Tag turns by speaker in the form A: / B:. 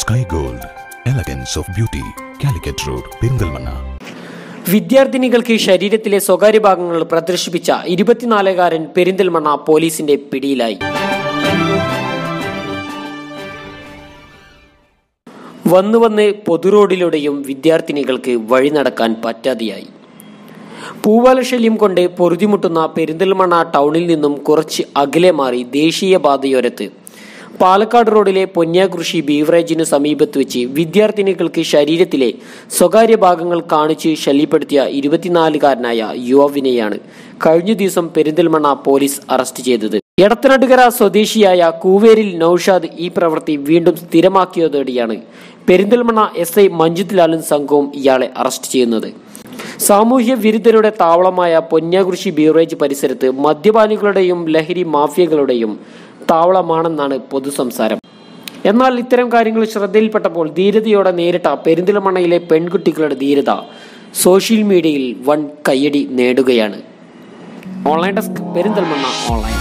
A: Sky gold elegance of beauty Calicut road Perinthalmanna
B: വിദ്യാർത്ഥിനികൾക്ക് ശരീരത്തിലെ സ്വകാര്യ ഭാഗങ്ങൾ പ്രദർശിപ്പിച്ച ഇരുപത്തിനാലുകാരൻ പെരിന്തൽമണ്ണ പോലീസിന്റെ പിടിയിലായി. വന്നു വന്ന് പൊതുറോഡിലൂടെയും വിദ്യാർത്ഥിനികൾക്ക് വഴി നടക്കാൻ പറ്റാതെയായി. പൂവാലശല്യം കൊണ്ട് പൊറുതിമുട്ടുന്ന പെരിന്തൽമണ്ണ ടൗണിൽ നിന്നും കുറച്ച് അകലെ മാറി ദേശീയപാതയോരത്ത് പാലക്കാട് റോഡിലെ പൊന്യാകൃഷി ബീവറേജിനു സമീപത്ത് വെച്ച് വിദ്യാർത്ഥിനികൾക്ക് ശരീരത്തിലെ സ്വകാര്യ ഭാഗങ്ങൾ കാണിച്ച് ശല്യപ്പെടുത്തിയ ഇരുപത്തിനാലുകാരനായ യുവാവിനെയാണ് കഴിഞ്ഞ ദിവസം പെരിന്തൽമണ്ണ പോലീസ് അറസ്റ്റ് ചെയ്തത്. എടത്തനാട്ടുകര സ്വദേശിയായ കൂവേരിൽ നൌഷാദ് ഈ പ്രവൃത്തി വീണ്ടും സ്ഥിരമാക്കിയതോടെയാണ് പെരിന്തൽമണ്ണ എസ് ഐ മഞ്ജുത്ലാലും സംഘവും ഇയാളെ അറസ്റ്റ് ചെയ്യുന്നത്. സാമൂഹ്യ വിരുദ്ധരുടെ താവളമായ പൊന്നാകൃഷി ബീവറേജ് പരിസരത്ത് മദ്യപാനികളുടെയും ലഹരി മാഫിയകളുടെയും താവളമാണെന്നാണ് പൊതുസംസാരം. എന്നാൽ ഇത്തരം കാര്യങ്ങൾ ശ്രദ്ധയിൽപ്പെട്ടപ്പോൾ ധീരതയോടെ നേരിട്ട പെരിന്തൽമണ്ണയിലെ പെൺകുട്ടികളുടെ ധീരത സോഷ്യൽ മീഡിയയിൽ വൺ കയ്യടി നേടുകയാണ്. Online desk Perinthalmanna online.